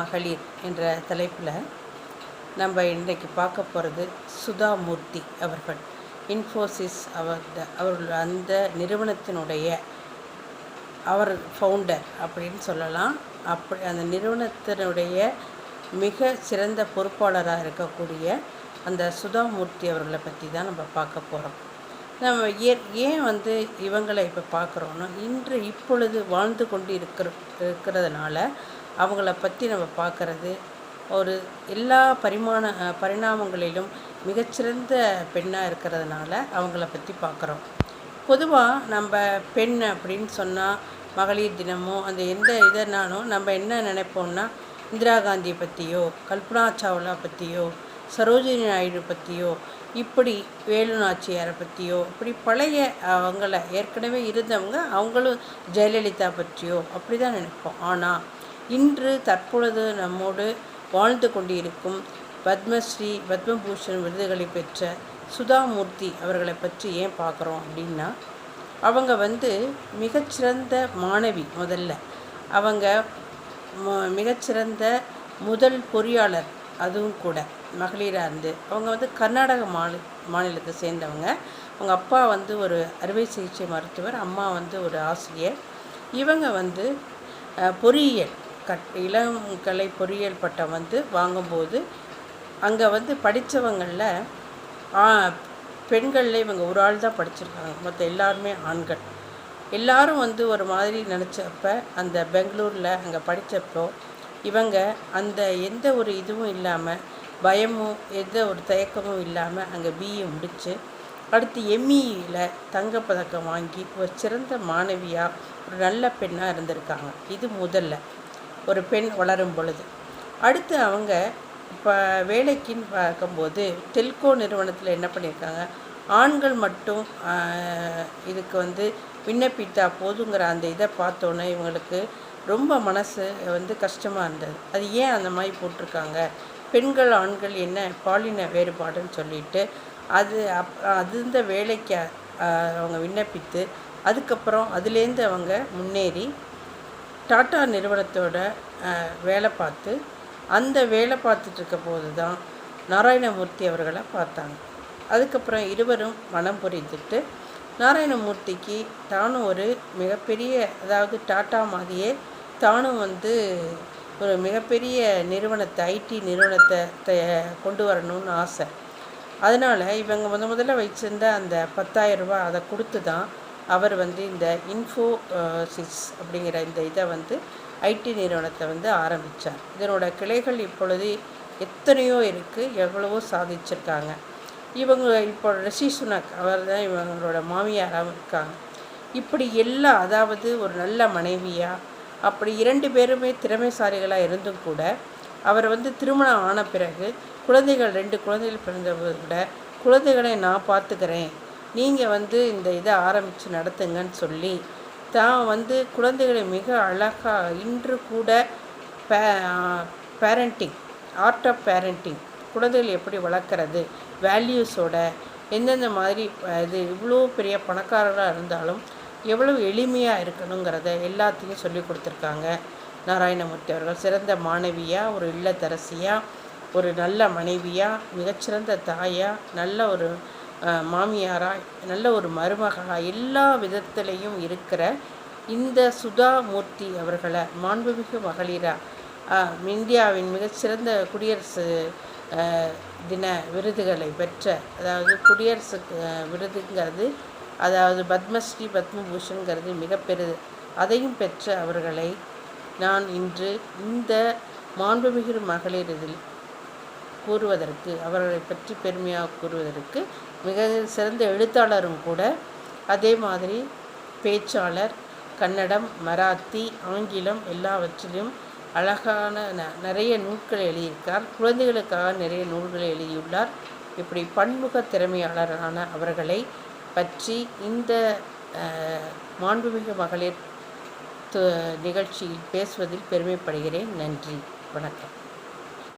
மகளிர் என்ற தலைப்பில் நம்ம இன்றைக்கு பார்க்க போகிறது சுதா மூர்த்தி அவர்கள். இன்ஃபோசிஸ் அவர் அவர்கள் அந்த நிறுவனத்தினுடைய அவர் ஃபவுண்டர் அப்படின்னு சொல்லலாம். அப்படி அந்த நிறுவனத்தினுடைய மிக சிறந்த பொறுப்பாளராக இருக்கக்கூடிய அந்த சுதாமூர்த்தி அவர்களை பற்றி தான் நம்ம பார்க்க போகிறோம் நம்ம ஏ ஏன் வந்து இவங்களை இப்போ பார்க்குறோன்னா இன்று இப்பொழுது வாழ்ந்து கொண்டு இருக்கிற இருக்கிறதுனால அவங்கள பற்றி நம்ம பார்க்குறது ஒரு எல்லா பரிமாண பரிணாமங்களிலும் மிகச்சிறந்த பெண்ணாக இருக்கிறதுனால அவங்கள பற்றி பார்க்குறோம் பொதுவாக நம்ம பெண் அப்படின்னு சொன்னால் மகளிர் தினமோ அந்த எந்த இதனாலும் நம்ம என்ன நினைப்போம்னா இந்திரா காந்தியை பற்றியோ கல்பனா சாவ்லா பற்றியோ சரோஜினி நாயுடு பற்றியோ இப்படி வேலு நாச்சியாரை பற்றியோ இப்படி பழைய அவங்கள ஏற்கனவே இருந்தவங்க அவங்களும் ஜெயலலிதா பற்றியோ அப்படி தான் நினைப்போம். ஆனால் இன்று தற்பொழுது நம்மோடு வாழ்ந்து கொண்டிருக்கும் பத்மஸ்ரீ பத்மபூஷன் விருதுகளை பெற்ற சுதாமூர்த்தி அவர்களை பற்றி ஏன் பார்க்குறோம் அப்படின்னா அவங்க வந்து மிகச்சிறந்த மாணவி முதல்ல. அவங்க மிகச்சிறந்த முதல் பொறியாளர் அதுவும் கூட மகளிராக இருந்து. அவங்க வந்து கர்நாடக மாநில மாநிலத்தை சேர்ந்தவங்க. அவங்க அப்பா வந்து ஒரு அறுவை சிகிச்சை மருத்துவர் அம்மா வந்து ஒரு ஆசிரியர். இவங்க வந்து பொறியியல். கட் இளங்கலை பொறியியல் பட்டம் வந்து வாங்கும்போது அங்கே வந்து படித்தவங்களில் பெண்களில் இவங்க ஒரு ஆள் தான் படிச்சிருக்காங்க. மற்ற எல்லாருமே ஆண்கள். எல்லாரும் வந்து ஒரு மாதிரி நினச்சப்ப அந்த பெங்களூரில் அங்கே படித்தப்போ இவங்க அந்த எந்த ஒரு இதுவும் இல்லாமல் பயமும் எந்த ஒரு தயக்கமும் இல்லாமல் அங்கே பிஏ முடித்து அடுத்து எம்இயில் தங்கப்பதக்கம் வாங்கி ஒரு சிறந்த மாணவியாக ஒரு நல்ல பெண்ணாக இருந்திருக்காங்க. இது முதல்ல. ஒரு பெண் வளரும் பொழுது. அடுத்து அவங்க இப்போ வேலைக்குன்னு பார்க்கும்போது டெல்கோ நிறுவனத்தில் என்ன பண்ணியிருக்காங்க ஆண்கள் மட்டும் இதுக்கு வந்து விண்ணப்பித்தா போதுங்கிற அந்த இதை பார்த்தோன்னே இவங்களுக்கு ரொம்ப மனசு வந்து கஷ்டமாக இருந்தது. அது ஏன் அந்த மாதிரி போட்டிருக்காங்க? பெண்கள் ஆண்கள் என்ன பாலின வேறுபாடுன்னு சொல்லிட்டு அது அப் அது இந்த வேலைக்கு அவங்க விண்ணப்பித்து அதுக்கப்புறம் அதுலேருந்து அவங்க முன்னேறி டாட்டா நிறுவனத்தோட வேலை பார்த்து அந்த வேலை பார்த்துட்ருக்க போது தான் நாராயணமூர்த்தி அவர்களை பார்த்தாங்க. அதுக்கப்புறம் இருவரும் மனம் புரிந்துட்டு நாராயணமூர்த்திக்கு தானும் ஒரு மிகப்பெரிய அதாவது டாட்டா மாதிரியே தானும் வந்து ஒரு மிகப்பெரிய நிறுவனத்தை ஐடி நிறுவனத்தை கொண்டு வரணும்னு ஆசை. அதனால் இவங்க முத முதல்ல வச்சுருந்த அந்த பத்தாயிரரூபா அதை கொடுத்து தான் அவர் வந்து இந்த இன்ஃபோ சிக்ஸ் அப்படிங்கிற இந்த இதை வந்து ஐடி நிறுவனத்தை வந்து ஆரம்பித்தார் இதனோட கிளைகள் இப்பொழுது எத்தனையோ இருக்குது எவ்வளவோ சாதிச்சிருக்காங்க. இவங்க இப்போ ரிஷி சுனக் அவர் தான் இவங்களோட மாமியாராகவும் இருக்காங்க. இப்படி எல்லாம் அதாவது ஒரு நல்ல மனைவியாக அப்படி இரண்டு பேருமே திறமைசாலிகளாக இருந்தும் கூட அவர் வந்து திருமணம் ஆன பிறகு குழந்தைகள் ரெண்டு குழந்தைகள் பிறந்த விட குழந்தைகளை நான் பார்த்துக்கிறேன் நீங்கள் வந்து இந்த இதை ஆரம்பித்து நடத்துங்கன்னு சொல்லி தான் வந்து குழந்தைகளை மிக அழகாக இன்று கூட பே பேரண்டிங் ஆர்ட் ஆஃப் பேரண்டிங் குழந்தைகள் எப்படி வளர்க்குறது வேல்யூஸோட எந்தெந்த மாதிரி இது இவ்வளோ பெரிய பணக்காரராக இருந்தாலும் எவ்வளவு எளிமையாக இருக்கணுங்கிறத எல்லாத்தையும் சொல்லி கொடுத்துருக்காங்க. நாராயணமூர்த்தி அவர்கள் சிறந்த மாணவியாக ஒரு இல்லத்தரசியாக ஒரு நல்ல மனைவியாக மிகச்சிறந்த தாயாக நல்ல ஒரு மாமியாராக நல்ல ஒரு மருமகளாக எல்லா விதத்திலையும் இருக்கிற இந்த சுதா மூர்த்தி அவர்களை மாண்புமிகு மகளிராக இந்தியாவின் மிகச்சிறந்த குடியரசு தின விருதுகளை பெற்ற அதாவது குடியரசு விருதுங்கிறது அதாவது பத்மஸ்ரீ பத்மபூஷன்கிறது மிகப்பெருது. அதையும் பெற்ற அவர்களை நான் இன்று இந்த மாண்புமிகு மகளிர் இதில் கூறுவதற்கு அவர்களை பற்றி பெருமையாக கூறுவதற்கு மிக சிறந்த எழுத்தாளரும் கூட. அதே மாதிரி பேச்சாளர் கன்னடம் மராத்தி ஆங்கிலம் எல்லாவற்றிலும் அழகான ந நிறைய நூல்களை எழுதியிருக்கார் குழந்தைகளுக்காக நிறைய நூல்களை எழுதியுள்ளார். இப்படி பன்முக திறமையாளரான அவர்களை பற்றி இந்த மாண்புமிகு மகளிர் நிகழ்ச்சியில் பேசுவதில் பெருமைப்படுகிறேன். நன்றி. வணக்கம்.